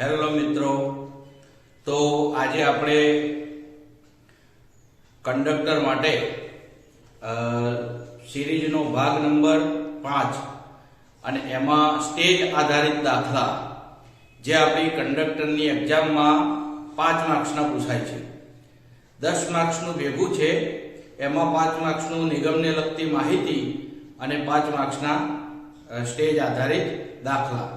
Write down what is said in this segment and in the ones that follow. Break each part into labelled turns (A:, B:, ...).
A: Hello મિત્રો. તો આજે આપણે કંડક્ટર માટે સિરીઝનો ભાગ નંબર પાંચ અને એમાં સ્ટેજ આધારિત દાખલા જે આપણી કંડક્ટરની એક્ઝામમાં પાંચ માર્ક્સના પૂછાય છે. દસ માર્ક્સનું ભેગું છે, એમાં પાંચ માર્ક્સનું નિગમને લગતી માહિતી અને પાંચ માર્ક્સના સ્ટેજ આધારિત દાખલા.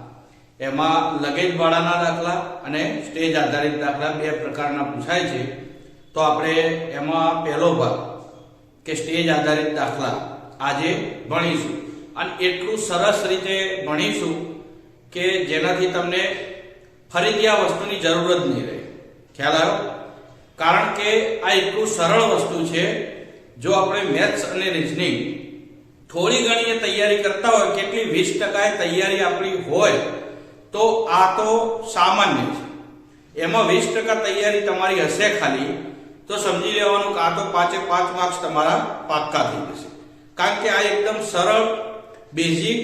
A: એમાં લગેજ ભાડાના દાખલા અને સ્ટેજ આધારિત દાખલા બે પ્રકારના પૂછાય છે. તો આપણે એમાં પહેલો ભાગ કે સ્ટેજ આધારિત દાખલા આજે ભણીશું. અને એટલું સરસ રીતે ભણીશું કે જેનાથી તમને ફરીથી આ વસ્તુની જરૂર જ નહીં રહે. ખ્યાલ આવ્યો? કારણ કે આ એટલું સરળ વસ્તુ છે, જો આપણે મેથ્સ અને રિઝનિંગ થોડી ઘણી તૈયારી કરતા હોય, કેટલી વીસ ટકા તૈયારી આપણી હોય તો આ તો સામાન્ય છે. એમાં વીસ ટકા તૈયારી તમારી હશે ખાલી, તો સમજી લેવાનું કે આ તો પાંચે પાંચ માર્ક્સ તમારા પાક્કા થઈ જશે. કારણ કે આ એકદમ સરળ બેઝિક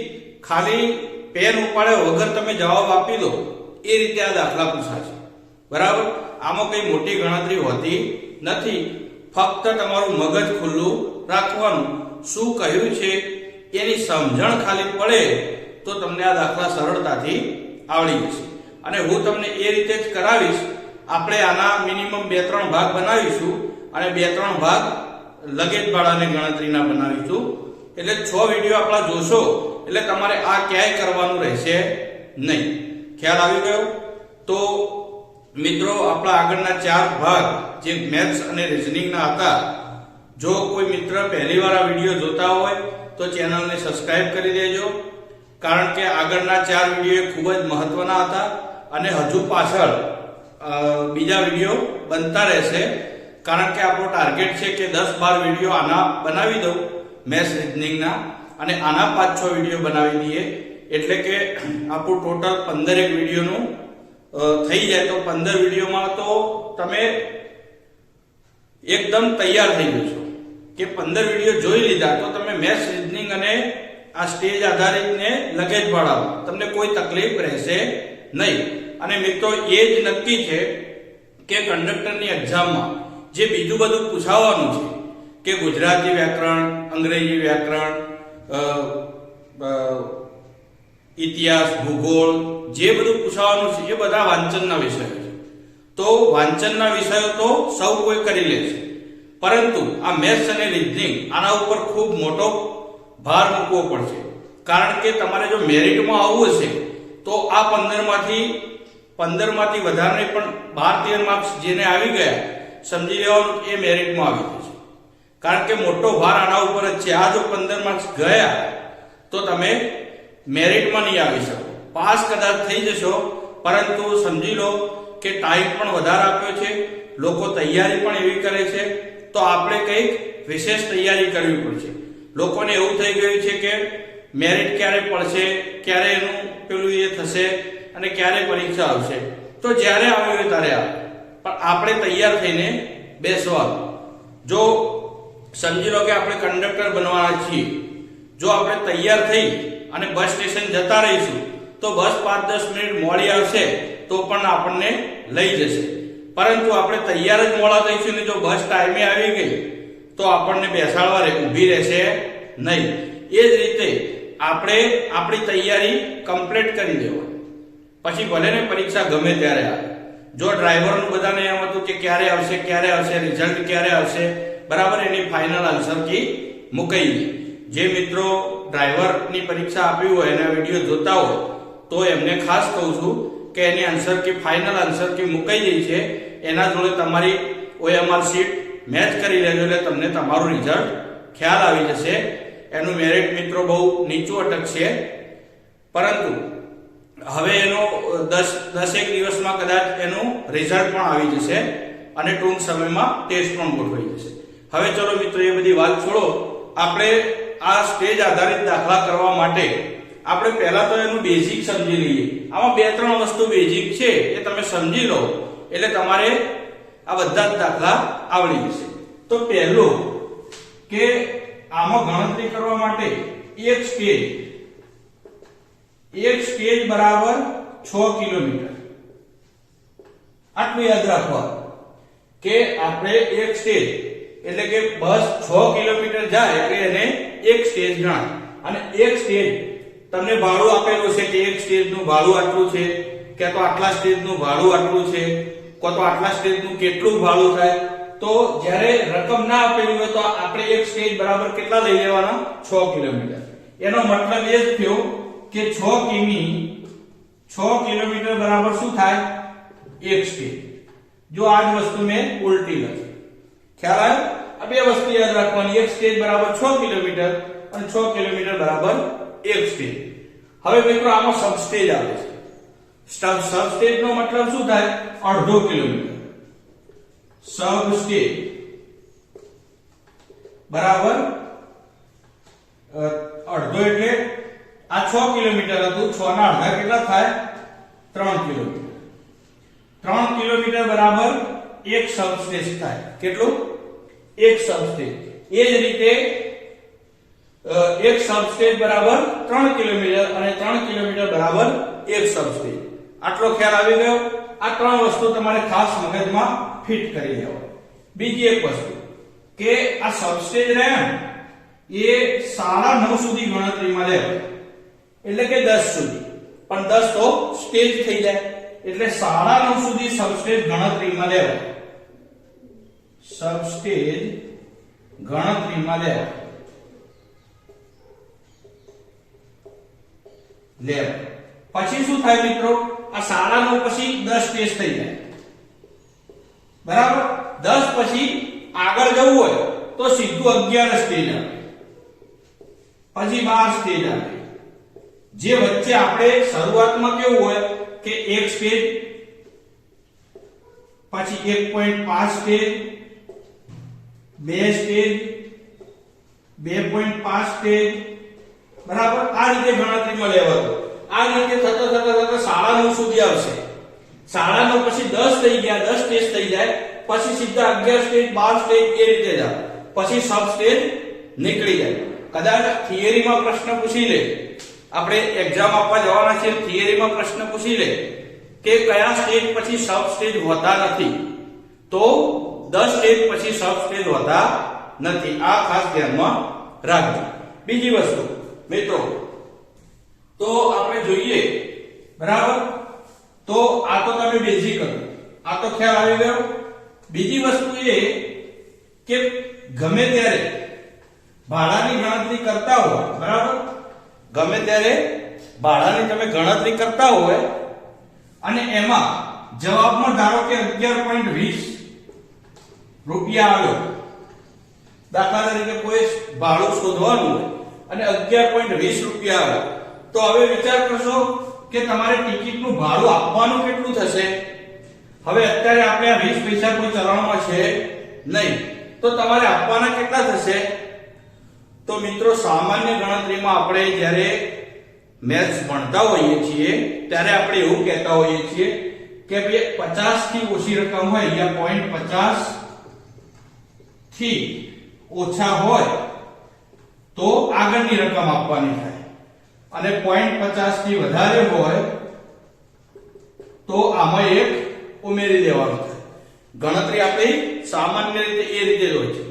A: ખાલી પેન ઉપાડે વગર તમે જવાબ આપી દો, એ રીતે આ દાખલા પૂછાશે બરાબર? આમાં કઈ મોટી ગણતરી હોતી નથી. ફક્ત તમારું મગજ ખુલ્લું રાખવાનું. શું કહ્યું છે? એની સમજણ ખાલી પડે, તો તમને આ દાખલા સરળતાથી આવડી જશે અને હું તમને એ રીતે જ કરાવીશ, આપણે આના મિનિમમ બે ત્રણ ભાગ બનાવીશું અને બે ત્રણ ભાગ લગેજ ભાડાની ગણતરીના બનાવીશું. એટલે છ વીડિયો આપણા જોશો, એટલે તમારે આ ક્યાંય કરવાનું રહેશે નહીં. ખ્યાલ આવી ગયો? તો મિત્રો, આપણા આગળના ચાર ભાગ જે મેથ્સ અને રિઝનિંગના હતા, જો કોઈ મિત્ર પહેલીવાર આ વીડિયો જોતા હોય, તો ચેનલને સબસ્ક્રાઇબ કરી દેજો. કારણ કે આગળના ચાર વીડિયો ખૂબ જ મહત્વના હતા અને હજુ પાછળ બીજા વીડિયો બનતા રહેશે. કારણ કે આપણો ટાર્ગેટ છે કે દસ બાર વીડિયો આના બનાવી દઉં મેથ્સ રિઝનિંગના, અને આના પાંચ છ વીડિયો બનાવી દઈએ. એટલે કે આપણું ટોટલ પંદરેક વિડીયોનું થઈ જાય. તો પંદર વિડીયોમાં તો તમે એકદમ તૈયાર થઈ ગયો છો કે પંદર વીડિયો જોઈ લીધા, તો તમે મેથ્સ રિઝનિંગ અને આ સ્ટેજ આધારિતને લગેજ ભાડાવો તમને કોઈ તકલીફ રહેશે નહીં. અને મિત્રો, એ જ નક્કી છે કે કંડક્ટરની એક્ઝામમાં જે બીજું બધું પૂછાવાનું છે કે ગુજરાતી વ્યાકરણ, અંગ્રેજી વ્યાકરણ ઇતિહાસ, ભૂગોળ, જે બધું પૂછાવાનું છે, એ બધા વાંચનના વિષયો છે. તો વાંચનના વિષયો તો સૌ કોઈ કરી લે છે. પરંતુ આ મેથ્સ અને રીઝનિંગ આના ઉપર ખૂબ મોટો ભાર મૂકવો પડશે. કારણ કે તમારે જો મેરિટમાં આવવું હશે, તો આ પંદરમાંથી પંદરમાંથી વધારે પણ બાર તેર માર્ક્સ જેને આવી ગયા, સમજી લેવાનું એ મેરિટમાં આવી જશે કારણ કે મોટો ભાર આના ઉપર જ છે. આ જો પંદર માર્ક્સ ગયા, તો તમે મેરિટમાં નહીં આવી શકો. પાસ કદાચ થઈ જશો, પરંતુ સમજી લો કે ટાઈમ પણ વધારે આપ્યો છે, લોકો તૈયારી પણ એવી કરે છે, તો આપણે કંઈક વિશેષ તૈયારી કરવી પડશે. લોકોને એવું થઈ ગયું છે કે મેરિટ ક્યારે પડશે, ક્યારે એનું પેલું એ થશે અને ક્યારે પરીક્ષા આવશે. તો જ્યારે આવે ત્યારે આવે. પણ આપણે તૈયાર થઈને બેસવાનું જો સમજી લો કે આપણે કંડક્ટર બનવાના છીએ. જો આપણે તૈયાર થઈ અને બસ સ્ટેશન જતા રહીશું, તો બસ પાંચ દસ મિનિટ મોડી આવશે, તો પણ આપણને લઈ જશે. પરંતુ આપણે તૈયાર જ મોડા થઈશું ને જો બસ ટાઈમે આવી ગઈ, તો આપણને બેસાડવા ઊભી રહેશે નહીં. એ જ રીતે આપણે આપણી તૈયારી કમ્પ્લીટ કરી દેવાની. પછી ભલે ને પરીક્ષા ગમે ત્યારે આવે. જો ડ્રાઈવરનું બધાને એમ હતું કે ક્યારે આવશે ક્યારે આવશે રિઝલ્ટ ક્યારે આવશે, બરાબર એની ફાઇનલ આન્સર કી મુકાઈ જે મિત્રો ડ્રાઈવરની પરીક્ષા આપી હોય, એના વીડિયો જોતા હોય, તો એમને ખાસ કહું છું કે એની answer key final answer key મુકાઈ ગઈ છે. એના જોડે તમારી ઓએમઆર શીટ મેચ કરી લેજો એટલે તમને તમારું રિઝલ્ટ ખ્યાલ આવી જશે. એનું મેરિટ મિત્રો બહુ નીચું અટકશે પરંતુ હવે એનો દસ, દસેક દિવસમાં કદાચ એનું રિઝલ્ટ પણ આવી જશે અને ટૂંક સમયમાં ટેસ્ટ પણ ગોઠવાઈ જશે. હવે ચલો મિત્રો એ બધી વાત છોડો. આપણે આ સ્ટેજ આધારિત દાખલા કરવા માટે આપણે પહેલા તો એનું બેઝિક સમજી લઈએ. આમાં બે, ત્રણ વસ્તુ બેઝિક છે એ તમે સમજી લો. એટલે તમારે આ બધા જ દાખલા આવડી જશે. તો પહેલું કે આમાં ગણતરી કરવા માટે એક સ્ટેજ એક સ્ટેજ બરાબર છ કિલોમીટર. આટલું યાદ રાખવા કે આપણે એક સ્ટેજ એટલે કે બસ 6 કિલોમીટર જાય એટલે એને એક સ્ટેજ ગણાય. અને એક સ્ટેજ તમને ભાડું આપેલું છે કે એક સ્ટેજનું ભાડું આટલું છે, કે તો આટલા સ્ટેજનું ભાડું આટલું છે, કો તો આટલા સ્ટેજનું કેટલું ભાડું થાય? તો જ્યારે રકમ ના આપેલી હોય તો આપણે એક સ્ટેજ બરાબર કેટલા લઈ લેવાના? 6 કિલોમીટર. એનો મતલબ એ જ થયો કે 6 કિમી 6 કિલોમીટર બરાબર શું થાય? એક સ્ટેજ. જો આ જ વસ્તુ મેં ઉલટી લખી. ખ્યાલ આવ્યો? આ બે વસ્તુ યાદ રાખવાની. એક સ્ટેજ બરાબર 6 કિલોમીટર અને 6 કિલોમીટર બરાબર એક સ્ટેજ. હવે મિત્રો, આમાં સબ સ્ટેજ આવે છે. સબ સ્ટેજ નો મતલબ શું થાય? અડધો કિલોમીટર. સબ સ્ટેજ બરાબર અ, અડધો એટલે આ 6 કિલોમીટર હતું 6 ના અડધા કેટલા થાય 3 કિલોમીટર 3 કિલોમીટર બરાબર એક સબસ્ટેજ થાય કેટલું? એક સબસ્ટેજ એ જ રીતે અ, એક સબસ્ટેજ બરાબર 3 કિલોમીટર અને 3 કિલોમીટર બરાબર એક સબસ્ટેજ આટલો ખ્યાલ આવી ગયો? આ ત્રણ વસ્તુ તમારે ખાસ મગજમાં ફિટ કરી લેવાની બીજી એક વસ્તુ કે આ સબસ્ટેજ રહ્યા ને એ સાડા નવ સુધી ગણતરીમાં લેવાય એટલે કે 10 સુધી પણ 10 તો સ્ટેજ થઈ જાય એટલે સાડા નવ સુધી સબસ્ટેજ ગણતરીમાં લેવાય સબસ્ટેજ ગણતરીમાં લેવાય લેવાય પછી શું થાય મિત્રો આ સાડા નવ પછી 10 સ્ટેજ થઈ જાય. બરાબર? 10 પછી આગળ જવું હોય તો સીધું 11 સ્ટેજ આવે. પછી 12 સ્ટેજ આવે. જે વચ્ચે આપણે શરૂઆતમાં કેવું હોય કે એક સ્ટેજ પછી 1.5 સ્ટેજ બે સ્ટેજ 2.5 સ્ટેજ બરાબર? આ રીતે ગણતરીમાં લેવાનું. આ રીતે થતા થતા થતા નવ સુધી આવશે. નવ પછી 10 થઈ ગયા 10 સ્ટેજ થઈ જાય, પછી સીધા 11 સ્ટેજ 12 સ્ટેજ એ રીતે જાય. પછી સબ સ્ટેજ નીકળી જાય. કદાચ થિયરીમાં પ્રશ્ન પૂછી લે. આપણે એક્ઝામ આપવા જવાના છે થિયરીમાં પ્રશ્ન પૂછી લે કે કયા સ્ટેજ પછી સબ સ્ટેજ હોતા નથી. તો 10 સ્ટેજ પછી સબ સ્ટેજ હોતા નથી. આ ખાસ ધ્યાનમાં રાખજો. બીજી વસ્તુ, મિત્રો તો આપણે જોઈએ. બરાબર? તો આ તો તમે બેઝિક હતું આ તો ખ્યાલ આવી ગયો. બીજી વસ્તુ એ કે ગમે ત્યારે ભાડાની ગણતરી કરતા હોય, બરાબર? ગમે ત્યારે ભાડાની તમે ગણતરી કરતા હોય અને એમાં જવાબમાં ધારો કે 11.20 રૂપિયા આવ્યો. દાખલા તરીકે કોઈ ભાડું શોધવાનું અને 11.20 રૂપિયા આવે તો હવે વિચાર કરશો કે તમારે ટિકિટનું ભાડું આપવાનું કેટલું થશે? હવે અત્યારે આપણે આ વીસ પૈસા કોઈ ચલણમાં છે નહીં. તો તમારે આપવાના કેટલા થશે? તો મિત્રો, સામાન્ય ગણતરીમાં આપણે જ્યારે મેથ્સ ભણતા હોઈએ છીએ, ત્યારે આપણે એવું કહેતા હોઈએ છીએ કે ભાઈ 50 થી ઓછી રકમ હોય યા પોઈન્ટ પચાસથી ઓછા હોય, તો આગળની રકમ આપવાની થાય. અને પોઈન્ટ પચાસથી વધારે હોય, તો આમાં એક ઉમેરી દેવાનું થાય. ગણતરી આપણી સામાન્ય રીતે એ રીતે જ હોય છે.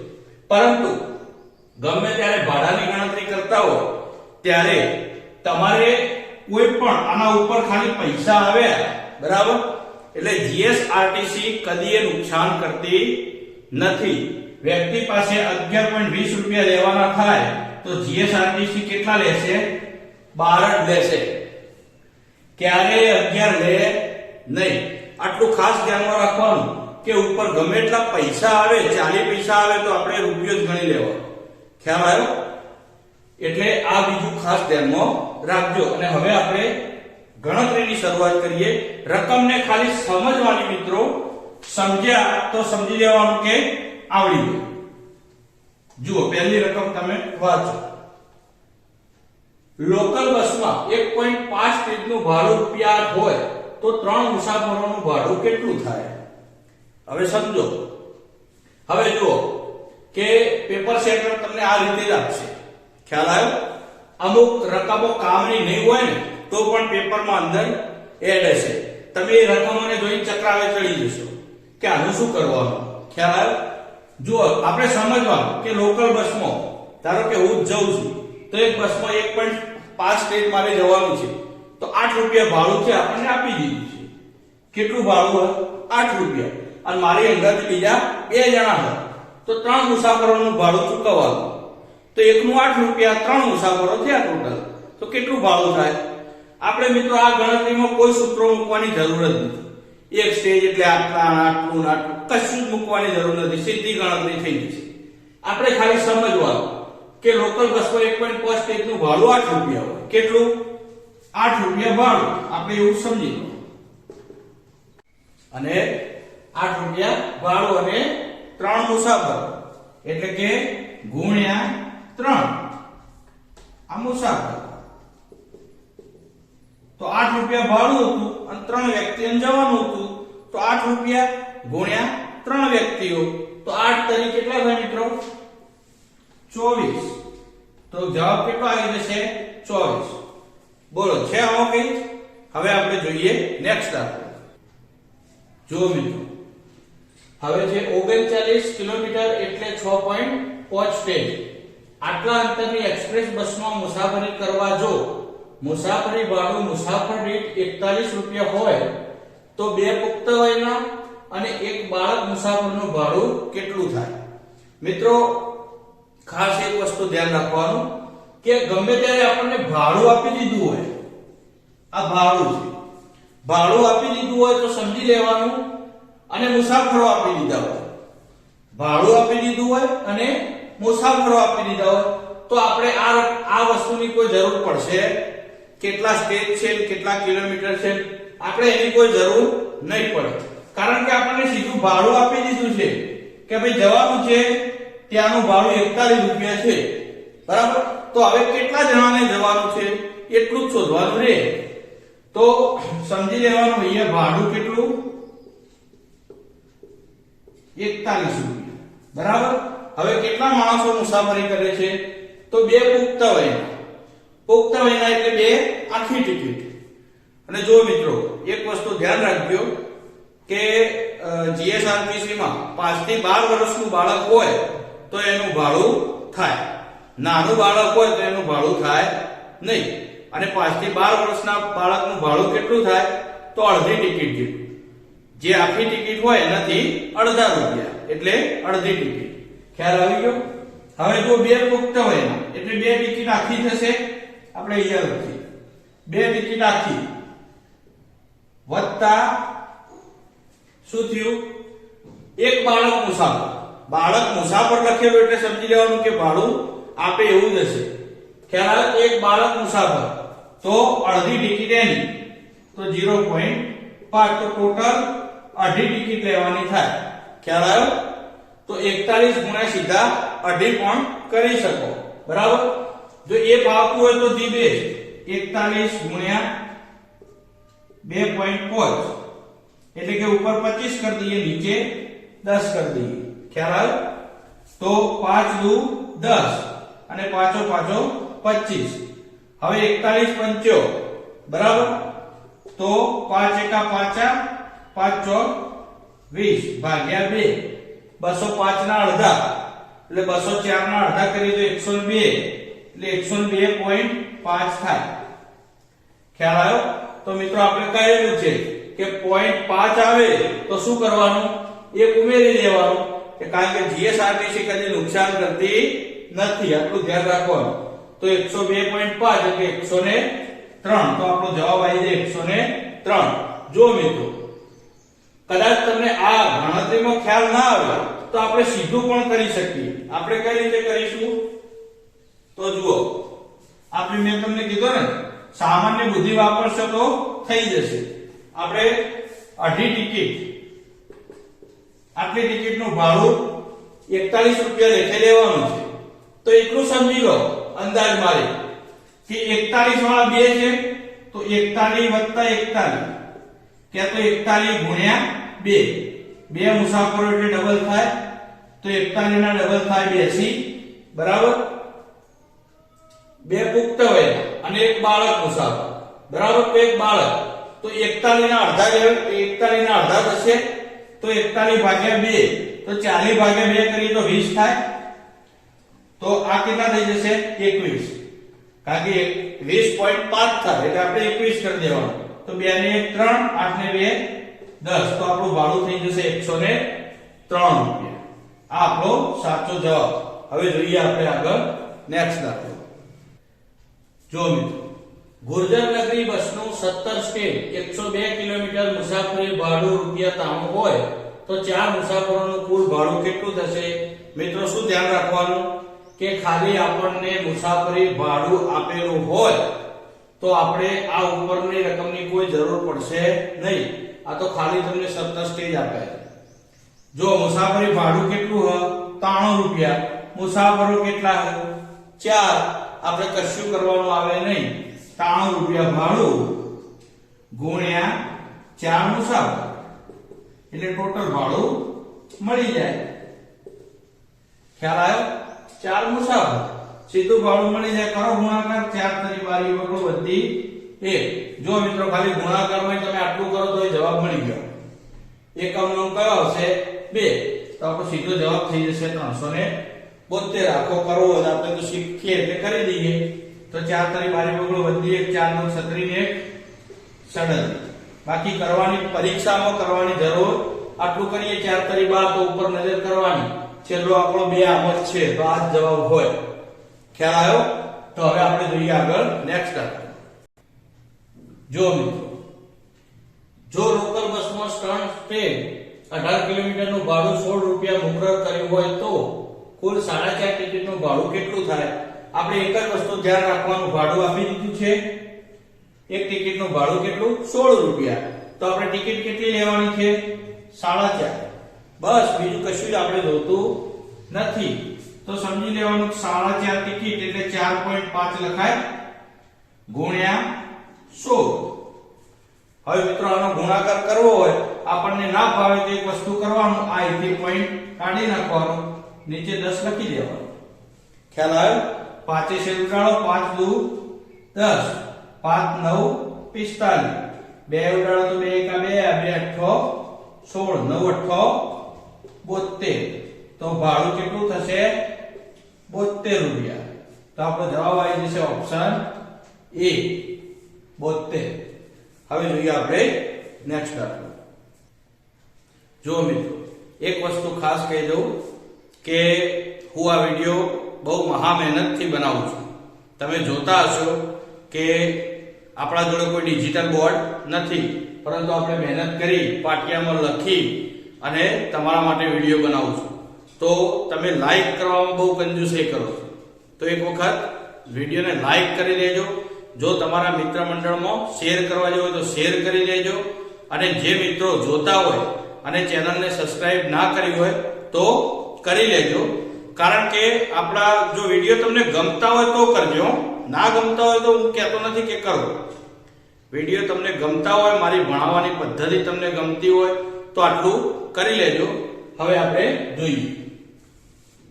A: પરંતુ ગમે ત્યારે ભાડાની ગણતરી કરતા હો, ત્યારે તમારે કોઈ પણ આના ઉપર ખાલી પૈસા આવ્યા બરાબર? એટલે જીએસઆરટીસી કદી એ નુકસાન કરતી નથી. વ્યક્તિ પાસે 11.20 રૂપિયા લેવાના થાય, તો જીએસઆરટીસી કેટલા લેશે? 12 જ લેશે ક્યારે 11 લે નહીં. આટલું ખાસ ધ્યાનમાં રાખવાનું કે ઉપર ગમે એટલા પૈસા આવે 40 પૈસા આવે તો આપણે રૂપિયો જ ગણી લેવો. ખ્યાલ આવ્યો? એટલે આ બીજું ખાસ ધ્યાનમાં રાખજો. અને હવે આપણે ગણતરીની શરૂઆત કરીએ. રકમને ખાલી સમજવાની મિત્રો, સમજ્યા તો સમજી લેવાનું કે આવડી ગયું. જુઓ, પહેલી રકમ તમે વાંચો. લોકલ બસમાં 1.5 સ્ટેજનું ભાડું રૂપિયા હોય તો ત્રણ મુસાફરોનું ભાડું કેટલું થાય? હવે સમજો. હવે જુઓ કે પેપર સેટર તમને આ રીતે જ આપશે. ખ્યાલ આવ્યો? અમુક રકમો કામની નહીં હોય ને, તો પણ પેપરમાં અંદર એડ હશે. તમે એ રકમોને જોઈને ચક્રાવે ચડી જશો. કે આનું શું કરવાનું? ખ્યાલ આવ્યો? જુઓ, આપણે સમજવાનું કે લોકલ બસમાં, ધારો કે હું જઉં છું, તો એક બસમાં એક પોઈન્ટ પાંચ સ્ટેજ મારે જવાનું છે. તો આઠ રૂપિયા ભાડું છે, આપણને આપી દીધું છે. કેટલું ભાડું આઠ રૂપિયા. અને મારી અંદરથી બીજા બે જણા હોય. તો ત્રણ મુસાફરોનું ભાડું ચૂકવવાનું. તો એકનું આઠ રૂપિયા, ત્રણ મુસાફરો થયા ટોટલ તો કેટલું ભાડું થાય? આપણે મિત્રો આ ગણતરીમાં કોઈ સૂત્રો મૂકવાની જરૂર જ નથી. એક સ્ટેજ એટલે આટલા, આટલું આટલું. કશું જ મૂકવાની જરૂર નથી. સીધી ગણતરી થઈ જશે. આપણે ખાલી સમજવાનું. કે લોકલ બસમાં એક પોઈન્ટ પાંચ સ્ટેજનું ભાડું આઠ રૂપિયા હોય. કેટલું? આઠ રૂપિયા ભાડું. આપણે એવું સમજી લો. અને આઠ રૂપિયા ભાડું અને ત્રણ મુસાફર. એટલે કે ગુણ્યા ત્રણ. આ મુસાફર. તો આઠ રૂપિયા ભાડું હતું અને ત્રણ વ્યક્તિ જવાનું હતું. તો આઠ રૂપિયા ગુણ્યા ત્રણ વ્યક્તિઓ. તો આઠ તરીકે કેટલા થાય મિત્રો? ચોવીસ. તો જવાબ કેટલો આવી જશે? ચોવીસ. બોલો, છે આવો કઈ? હવે આપણે જોઈએ નેક્સ્ટ દાખલો જો મિત્રો. હવે છે ઓગણચાલીસ કિલોમીટર એટલે છ પોઈન્ટ પાંચ સ્ટેજ આટલા અંતરની એક્સપ્રેસ બસમાં મુસાફરી કરવા જો મુસાફરી ભાડું મુસાફર દીઠ એકતાલીસ રૂપિયા હોય, તો બે પુખ્ત વયના અને એક બાળક મુસાફરનું ભાડું કેટલું થાય? મિત્રો ખાસ એક વસ્તુ ધ્યાન રાખવાનું કે ગમે ત્યારે આપણને ભાડું આપી દીધું હોય, આ ભાડું છે. ભાડું આપી દીધું હોય તો સમજી લેવાનું અને મુસાફરો આપી દીધા હોય. ભાડું આપી દીધું હોય અને મુસાફરો આપી દીધા હોય, તો આપણે આ આ વસ્તુની કોઈ જરૂર પડશે? કેટલા સ્ટેજ છે, કેટલા કિલોમીટર છે? આપણે એની કોઈ જરૂર નહીં પડે. કારણ કે આપણને સીધું ભાડું આપી દીધું છે કે ભાઈ જવાનું છે ત્યાંનું ભાડું એકતાલીસ રૂપિયા છે. બરાબર? તો હવે કેટલા જણાને જવાનું છે? એટલું જ શોધવાનું રહે તો સમજી લેવાનું, અહીંયા ભાડું કેટલું? એકતાલીસ રૂપિયા. બરાબર? હવે કેટલા માણસો મુસાફરી કરે છે? તો બે પુખ્ત વયના. પુખ્ત વયના એટલે બે આખી ટિકિટ. અને જો મિત્રો, એક વસ્તુ ધ્યાન રાખજો કે જીએસઆરટીસી માં 5 થી બાર વર્ષનું બાળક હોય તો એનું ભાડું થાય. નાનું બાળક હોય તો એનું ભાડું થાય નહીં. અને 5 થી 12 વર્ષના બાળકનું ભાડું કેટલું થાય? તો અડધી ટિકિટ જેટલું જે આખી ટિકિટ હોય એનાથી અડધા રૂપિયા. એટલે અડધી ટિકિટ. ખ્યાલ આવી ગયો? હવે જો બે પુખ્ત હોય એના, એટલે બે ટિકિટ આખી થશે. આપણે અહીંયા લખીએ. બે ટિકિટ આખી. વત્તા શું થયું? એક બાળક મુસાફર બાળક મુસાફર લખેલું એટલે સમજી લેવાનું કે ભાડું આપે એવું જ હશે. ખ્યાલ આવે? એક બાળક મુસાફર તો અડધી ટિકિટ એની. તો 0.5 તો ટોટલ અઢી ટિકિટ લેવાની થાય. ખ્યાલ આવ્યો? તો 41 ગુણ્યા સીધા અઢી પણ કરી શકો? બરાબર? જો એ ફાવતું હોય તો ધી બેસ્ટ 41 ગુણ્યા 2.5 એટલે કે ઉપર 25 કરી દઈએ, નીચે 10 કરી દઈએ. ખ્યાલ આવ્યો? તો 5 દુ 10 અને પાછો પાછો 25 હવે 41 પંચો બરાબર? તો 5 એકા પાચા 5 ચોક 20 ભાગ્યા 2 205 ના અડધા. એટલે 204 ના અડધા કરીએ તો 102 એટલે 102.5 થાય. ખ્યાલ આવ્યો? તો મિત્રો આપણે કહેલું છે કે પોઈન્ટ પાંચ આવે તો શું કરવાનું? એક ઉમેરી દેવાનું કે કારણ કે જીએસઆરટીસી કદી નુકસાન કરતી નથી, આટલું ધ્યાન રાખવાનું. તો એકસો બે પોઈન્ટ પાંચ એટલે એકસો ને ત્રણ. તો આપણો જવાબ આવી જાય એકસો ને ત્રણ. જો મિત્રો, કદાચ તમને આ ગણતરીમાં ખ્યાલ ના આવે, તો આપણે સીધું પણ કરી શકીએ. આપણે કઈ રીતે કરીશું? તો જુઓ, આપણે મેં તમને કીધું ને, સામાન્ય બુદ્ધિ વાપરશો તો થઈ જશે. આપણે અઢી ટિકિટ આટલી ટિકિટનું ભાડું 41 રૂપિયા લેખે લેવાનું છે. તો એટલું સમજી લો, અંદાજ મારી. કે 41 વાળા બે છે, તો 41 41 ક્યાં તો 41 ગુણ્યા બે. બે મુસાફરો એટલે ડબલ થાય. તો 41 ના ડબલ થાય 82 બરાબર? બે પુખ્ત હોય અને એક બાળક મુસાફર. બરાબર? તો એક બાળક. તો એકતાલીસ ના અડધા એકતાલીસ ના અડધા થશે. તો એકતાલીસ ભાગ્યા બે, તો ચાલીસ ભાગ્યા બે કરીએ તો વીસ થાય. તો આ કેટલા થઈ જશે? એકવીસ. કારણ કે વીસ પોઈન્ટ પાંચ થાય, એટલે આપણે એકવીસ કરી દેવાનું. તો બે ને એક ત્રણ, આઠ ને બે દસ. તો આપણું ભાડું થઈ જશે એકસો ને ત્રણ રૂપિયા. આ આપણો સાચો જવાબ. હવે જોઈએ આપણે આગળ નેક્સ્ટ દાખલો. જો મિત્રો ગુર્જર નગરી બસનું સત્તર સ્ટેજ, એકસો બે કિલોમીટર મુસાફરી ભાડું રૂપિયા ત્રાણું હોય, તો ચાર મુસાફરોનું કુલ ભાડું કેટલું થશે? મિત્રો, શું ધ્યાન રાખવાનું? કે ખાલી આપણને મુસાફરી ભાડું આપેલું હોય, તો આપણે આ ઉપરની રકમની કોઈ જરૂર પડશે નહીં. આ તો ખાલી તમને સત્તર સ્ટેજ આપે જો મુસાફરી ભાડું કેટલું હ ત્રાણું રૂપિયા. મુસાફરો કેટલા હ ચાર. આપણે કશું કરવાનું આવે નહીં. ત્રાણું રૂપિયા ભાડું ગુણ્યા ચાર મુસાફર. એટલે ટોટલ ભાડું મળી જાય. ખ્યાલ આવ્યો? ચાર મુસાફર. સીધું ભાડું મળી જાય. કરો ગુણાકાર. ચાર તરી બારી વગર બધી એક. જો મિત્રો ખાલી ગુણાકારમાં તમે આટલું કરો તો એ જવાબ મળી ગયો. એકમ નો કયો આવશે? બે. તો આપણો સીધો જવાબ થઈ જશે ત્રણસો ને બોતેર. આખો કરવો આપણે તો શીખીએ એટલે કરી દઈએ. તો ચાર તરી બારી બગડો વધી એક, ચાર નો છત્રી ને સડન. બાકી કરવાની પરીક્ષામાં કરવાની જરૂર આટલું કરીએ, ચાર તરી બાર તો ઉપર નજર કરવાની. છેલ્લો આપણો બે આમ જ છે, તો આ જવાબ હોય. ખ્યાલ આવ્યો? તો હવે આપણે જોઈએ આગળ નેક્સ્ટ જો મિત્રો, જો લોકલ બસમાં સ્ટર્ન સ્ટે અઢાર કિલોમીટરનું ભાડું સોળ રૂપિયા મુકરર કર્યું હોય તો કુલ સાડા ચાર ટિકિટનું ભાડું કેટલું થાય? આપણે એક જ વસ્તુ ધ્યાન રાખવાનું, ભાડું આપી દીધું છે. એક ટિકિટનું ભાડું કેટલું? સોળ રૂપિયા. તો આપણે ટિકિટ કેટલી લેવાની છે? સાડા ચાર. બસ, બીજું કશું જ આપણે જોતું નથી. તો સમજી લેવાનું સાડા ચાર ટિકિટ એટલે ચાર પોઈન્ટ પાંચ લખાય ગુણ્યા સોળ હવે મિત્રો, આનો ગુણાકાર કરવો હોય, આપણને ના ભાવે તો એક વસ્તુ કરવાનું, આ અહીંથી પોઈન્ટ કાઢી નાખવાનું, નીચે દસ લખી દેવાનો. ખ્યાલ આવ્યો? પાંચે છે ઉડાડો પાંચ દુ દસ, પાંચ નવ, પિસ્તાલીસ. બે ઉડાડો તો બે એકા બે બે અઠો સોળ, નવ અઠો બોતેર તો ભાડું કેટલું થશે? બોતેર રૂપિયા. તો આપણો જવાબ આવી જશે ઓપ્શન એ બોતેર હવે જોઈએ આપણે નેક્સ્ટ દાખલો જો મિત્રો, એક વસ્તુ ખાસ કહી દઉં કે હું આ વિડિયો બહુ મહા મહેનતથી બનાવું છું. તમે જોતા હશો કે આપણા જોડે કોઈ ડિજિટલ બોર્ડ નથી, પરંતુ આપણે મહેનત કરી, પાટિયામાં લખી અને તમારા માટે વીડિયો બનાવું છું. તો તમે લાઈક કરવામાં બહુ કંજૂસી કરો છો. તો એક વખત વિડીયોને લાઈક કરી લેજો. જો તમારા મિત્ર મંડળમાં શેર કરવા જેવો તો શેર કરી લેજો. અને જે મિત્રો જોતા હોય અને ચેનલને સબસ્ક્રાઇબ ના કરી હોય તો કરી લેજો. કારણ કે આપણા જો વીડિયો તમને ગમતા હોય તો કરજો, ના ગમતા હોય તો હું કહેતો નથી કે કરો. વીડિયો તમને ગમતા હોય, મારી ભણાવવાની પદ્ધતિ તમને ગમતી હોય, તો આટલું કરી લેજો. હવે આપણે જોઈએ.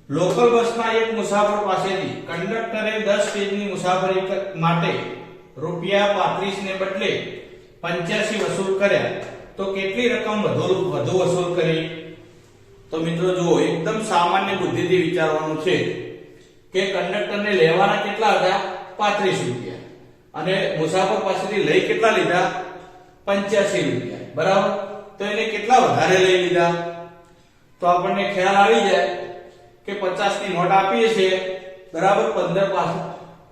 A: લોકલ બસના એક મુસાફર પાસેથી કંડક્ટરે દસ સ્ટેજની મુસાફરી માટે રૂપિયા 35 ને બદલે 85 વસૂલ કર્યા. તો કેટલી રકમ વધુ વધુ વસૂલ કરી? તો મિત્રો જુઓ, એકદમ સામાન્ય બુદ્ધિથી વિચારવાનું છે કે કંડક્ટરને લેવાના કેટલા હતા? 35 રૂપિયા. અને મુસાફર પાસેથી લઈ કેટલા લીધા? 85 રૂપિયા. બરાબર? તો એને કેટલા વધારે લઈ લીધા? તો આપણને ખ્યાલ આવી જાય કે 50 ની નોટ આપીએ છીએ બરાબર? 15 પાસે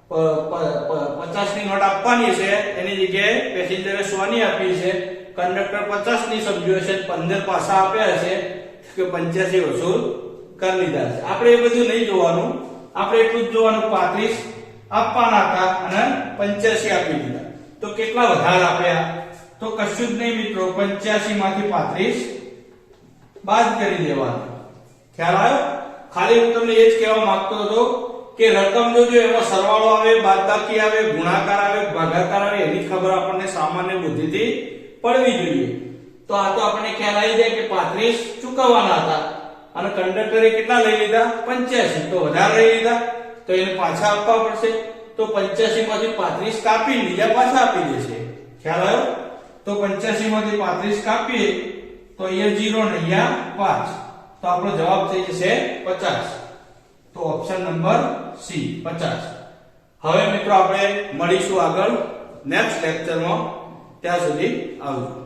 A: પચાસની નોટ આપવાની છે એની જગ્યાએ પેસેન્જરે સો ની આપી છે કંડક્ટર પચાસની સમજ્યો છે પંદર પાસા આપ્યા છે કે પંચ્યાસી વસૂલ કરી લીધા છે. આપણે એ બધું નહીં જોવાનું. આપણે એટલું જ જોવાનું, પાંત્રીસ આપવાના હતા અને પંચ્યાસી આપી દીધા. તો કેટલા વધારે આપ્યા? તો કશું જ નહીં મિત્રો પંચ્યાસી માંથી પાંત્રીસ બાદ કરી દેવાના. ખ્યાલ આવ્યો? ખાલી હું તમને એ જ કહેવા માંગતો હતો કે રકમ જોજો, એમાં સરવાળો આવે, બાદબાકી આવે, ગુણાકાર આવે, ભાગાકાર આવે, એની ખબર આપણને સામાન્ય બુદ્ધિથી પડવી જોઈએ. તો આ તો આપણને ખ્યાલ આવી જાય કે પાંત્રીસ ચૂકવવાના હતા. અને કંડક્ટરે કેટલા લઈ લીધા? પંચ્યાસી. તો વધારે લઈ લીધા. તો એને પાછા આપવા પડશે. તો પંચ્યાસી માંથી પાંત્રીસ કાપી, બીજા પાછા આપી દેશે. ખ્યાલ આવ્યો? તો પંચ્યાસી માંથી પાંત્રીસ કાપીએ, તો અહીંયા જીરો ને અહીંયા પાંચ. તો આપણો જવાબ થઈ જશે પચાસ. તો ઓપ્શન નંબર સી, પચાસ. હવે મિત્રો આપણે મળીશું આગળ નેક્સ્ટ લેક્ચરમાં. ત્યાં સુધી આવજો.